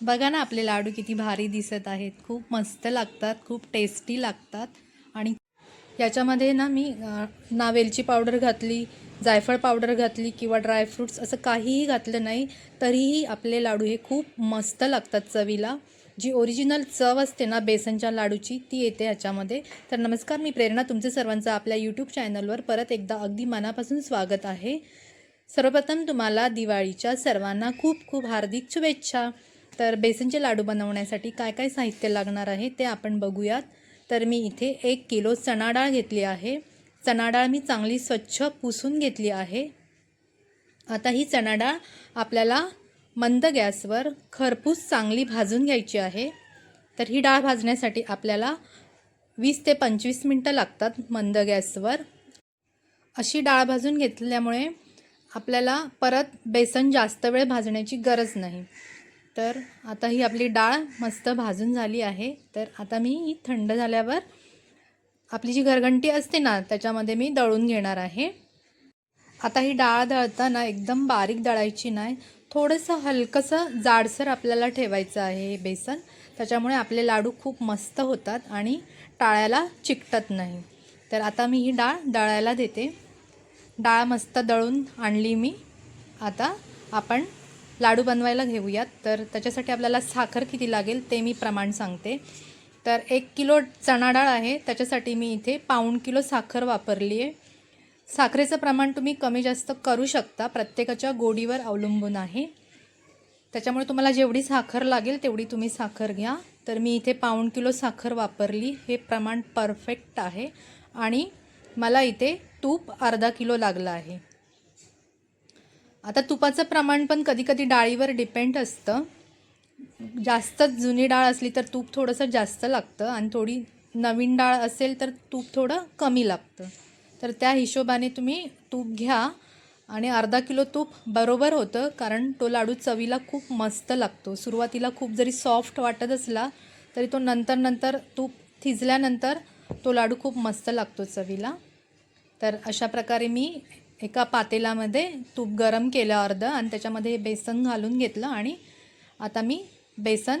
बघा ना आपले लाडू किती भारी दिसत आहेत. खूप मस्त लागतात खूप टेस्टी लागतात. आणि याच्यामध्ये ना मी ना वेलची पावडर घातली जायफळ पावडर घातली किंवा ड्रायफ्रूट्स असं काहीही घातलं नाही तरीही आपले लाडू हे खूप मस्त लागतात चवीला. जी ओरिजिनल चव असते ना बेसनच्या लाडूची ती येते ह्याच्यामध्ये तर नमस्कार मी प्रेरणा तुमचे सर्वांचं आपल्या यूट्यूब चॅनलवर परत एकदा अगदी मनापासून स्वागत आहे. सर्वप्रथम तुम्हाला दिवाळीच्या सर्वांना खूप खूप हार्दिक शुभेच्छा. तर बेसनचे लाडू बनवण्यासाठी काय काय साहित्य लागणार आहे ते आपण बघूयात. तर मी इथे एक किलो चणा डाळ घेतली आहे. चणा डाळ मी चांगली स्वच्छ पुसून घेतली आहे. आता ही चणा डाळ आपल्याला मंद गॅसवर खरपूस चांगली भाजून घ्यायची आहे. तर ही डाळ भाजण्यासाठी आपल्याला वीस ते पंचवीस मिनटं लागतात मंद गॅसवर. अशी डाळ भाजून घेतल्यामुळे आपल्याला परत बेसन जास्त वेळ भाजण्याची गरज नाही. तर आता ही आपली डाळ मस्त भाजून झाली आहे. तर आता मी ही थंड झाल्यावर आपली जी घरघंटी असते ना त्याच्यामध्ये मी दळून घेणार आहे. आता ही डाळ दळताना एकदम बारीक दळायची नाही. थोडंसं हलकंसं जाडसर आपल्याला ठेवायचं आहे हे बेसन. त्याच्यामुळे आपले लाडू खूप मस्त होतात आणि टाळ्याला चिकटत नाही. तर आता मी ही डाळ दळायला देते. डाळ मस्त दळून आणली मी. आता आपण लाडू बनवायला घेऊयात. तर त्याच्यासाठी आपल्याला साखर किती लागेल ते मी प्रमाण सांगते. तर एक किलो चणा डाळ आहे त्याच्यासाठी मी इथे पाऊण किलो साखर वापरली आहे साखरेचं प्रमाण तुम्ही कमी जास्त करू शकता प्रत्येकाच्या गोडीवर अवलंबून आहे. त्याच्यामुळे तुम्हाला जेवढी साखर लागेल तेवढी तुम्ही साखर घ्या. तर मी इथे पाऊण किलो साखर वापरली हे प्रमाण परफेक्ट आहे. आणि मला इथे तूप अर्धा किलो लागलं आहे. आता तुपाचं प्रमाण पण कधी कधी डाळीवर डिपेंड असतं. जास्तच जुनी डाळ असली तर तूप थोडंसं जास्त लागतं आणि थोडी नवीन डाळ असेल तर तूप थोडं कमी लागतं. तर त्या हिशोबाने तुम्ही तूप घ्या आणि अर्धा किलो तूप बरोबर होतं कारण तो लाडू चवीला खूप मस्त लागतो. सुरुवातीला खूप जरी सॉफ्ट वाटत असला तरी तो नंतर नंतर तूप थिजल्यानंतर तो लाडू खूप मस्त लागतो चवीला. तर अशा प्रकारे मी एका पातेलामध्ये तूप गरम केलं अर्धं आणि त्याच्यामध्ये बेसन घालून घेतलं आणि आता मी बेसन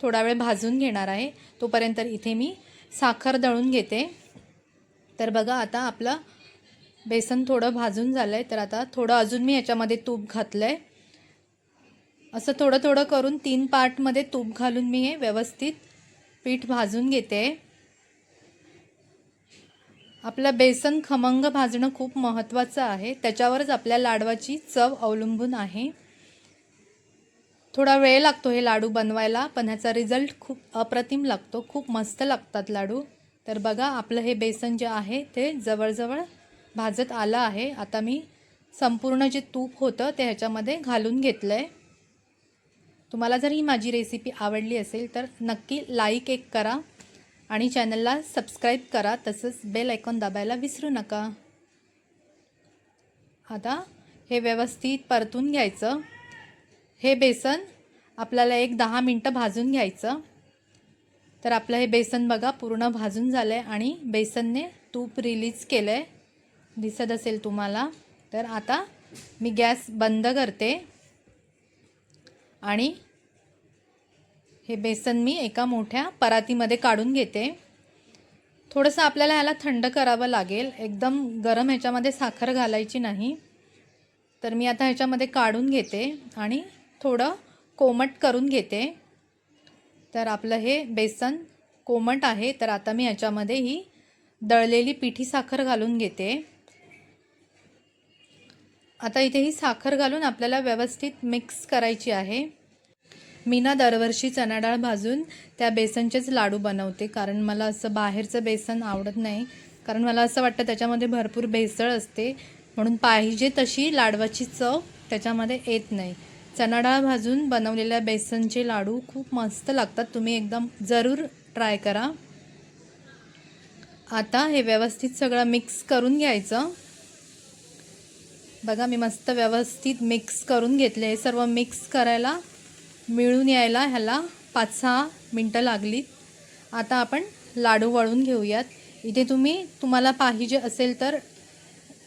थोडा वेळ भाजून घेणार आहे. तोपर्यंत इथे मी साखर दळून घेते. तर बघा आता आपलं बेसन थोडं भाजून झालं आहे तर आता थोडं अजून मी याच्यामध्ये तूप घातलं आहे असं थोडं थोडं करून तीन पार्टमध्ये तूप घालून मी हे व्यवस्थित पीठ भाजून घेते. आपलं बेसन खमंग भाजणं खूप महत्त्वाचं आहे. त्याच्यावरच आपल्या लाडवाची चव अवलंबून आहे. थोडा वेळ लागतो हे लाडू बनवायला पण ह्याचा रिझल्ट खूप अप्रतिम लागतो. खूप मस्त लागतात लाडू. तर बघा आपलं हे बेसन जे आहे ते जवळजवळ भाजत आलं आहे. आता मी संपूर्ण जे तूप होतं ते ह्याच्यामध्ये घालून घेतलं आहे तुम्हाला जर ही माझी रेसिपी आवडली असेल तर नक्की लाईक एक करा. आणि चॅनलला सबस्क्राईब करा तसंच बेल आयकॉन दाबायला विसरू नका. आता हे व्यवस्थित परतून घ्यायचं. हे बेसन आपल्याला एक दहा मिनटं भाजून घ्यायचं. तर आपलं हे बेसन बघा पूर्ण भाजून झालं आहे आणि बेसनने तूप रिलीज केलं आहे दिसत असेल तुम्हाला. तर आता मी गॅस बंद करते. आणि हे बेसन मी एका मोठ्या परातीमध्ये काढून घेते. थोडंसं आपल्याला ह्याला थंड करावं लागेल. एकदम गरम ह्याच्यामध्ये साखर घालायची नाही. तर मी आता ह्याच्यामध्ये काढून घेते आणि थोडं कोमट करून घेते. तर आपलं हे बेसन कोमट आहे. तर आता मी ह्याच्यामध्ये ही दळलेली पिठी साखर घालून घेते. आता इथे ही साखर घालून आपल्याला व्यवस्थित मिक्स करायची आहे. मी ना दरवर्षी चणा डाळ भाजून त्या बेसनचेच लाडू बनवते. कारण मला असं बाहेरचं बेसन आवडत नाही. कारण मला असं वाटतं त्याच्यामध्ये भरपूर भेसळ असते. म्हणून पाहिजे तशी लाडवाची चव त्याच्यामध्ये येत नाही. चणा डाळ भाजून बनवलेल्या बेसनचे लाडू खूप मस्त लागतात. तुम्ही एकदम जरूर ट्राय करा. आता हे व्यवस्थित सगळं मिक्स करून घ्यायचं. बघा मी मस्त व्यवस्थित मिक्स करून घेतले. हे सर्व मिक्स करायला मिळून यायला ह्याला पाच सहा मिनटं लागलीत. आता आपण लाडू वळून घेऊयात. इथे तुम्ही तुम्हाला पाहिजे असेल तर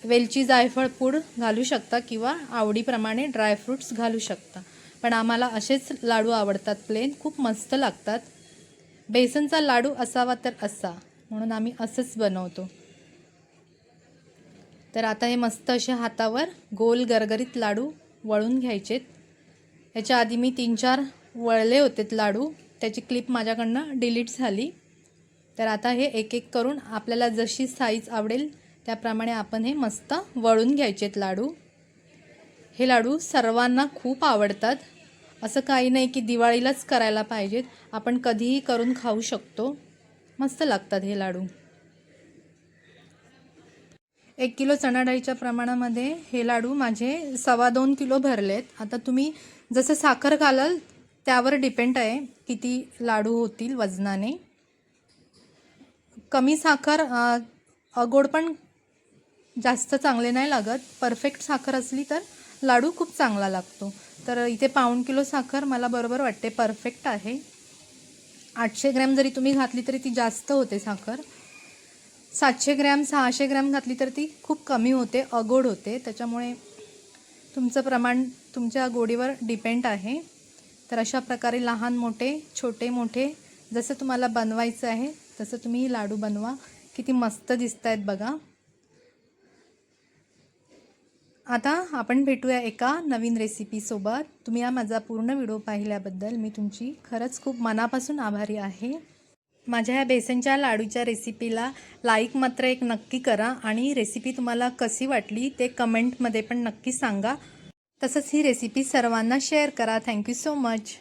वेलची जायफळ पूड घालू शकता किंवा आवडीप्रमाणे ड्रायफ्रूट्स घालू शकता. पण पण आम्हाला असेच लाडू आवडतात प्लेन खूप मस्त लागतात. बेसनचा लाडू असावा तर असा म्हणून आम्ही असंच बनवतो. तर आता हे मस्त असे हातावर गोल गरगरीत लाडू वळून घ्यायचेत. याच्या आधी मी तीन चार वळले होते लाडू. त्याची क्लिप माझ्याकडनं डिलीट झाली. तर आता हे एक एक करून आपल्याला जशी साईज आवडेल त्याप्रमाणे आपण हे मस्त वळून घ्यायचेत लाडू. हे लाडू सर्वांना खूप आवडतात. असं काही नाही की दिवाळीलाच करायला पाहिजेत. आपण कधीही करून खाऊ शकतो. मस्त लागतात हे लाडू. एक किलो चणा डाळीच्या प्रमाणामध्ये हे लाडू माझे सव्वा दोन किलो भरलेत. आता तुम्ही जसं साखर घालाल त्यावर डिपेंड आहे किती लाडू होतील वजनाने. कमी साखर अगोड पण जास्त चांगले नाही लागत. परफेक्ट साखर असली तर लाडू खूप चांगला लागतो. तर इथे पाऊण किलो साखर मला बरोबर वाटते. परफेक्ट आहे. आठशे ग्रॅम जरी तुम्ही घातली तरी ती जास्त होते साखर. सातशे ग्रॅम सहाशे ग्रॅम घातली तर ती खूप कमी होते अगोड होते. त्याच्यामुळे तुमचं प्रमाण तुमच्या गोडीवर डिपेंड आहे. तर अशा प्रकारे लहान मोठे छोटे मोठे जसं तुम्हाला बनवायचं आहे तसं तुम्ही लाडू बनवा. किती मस्त दिसत आहेत बघा. आता आपण भेटूया एका नवीन रेसिपीसोबत तुम्ही हा माझा पूर्ण व्हिडिओ पाहिल्याबद्दल मी तुमची खरंच खूप मनापासून आभारी आहे. माझ्या ह्या बेसनच्या लाडूच्या रेसिपीला लाईक मात्र एक नक्की करा आणि रेसिपी तुम्हाला कशी वाटली ते कमेंटमध्ये पण नक्की सांगा. तसंच ही रेसिपी सर्वांना शेअर करा. Thank you so much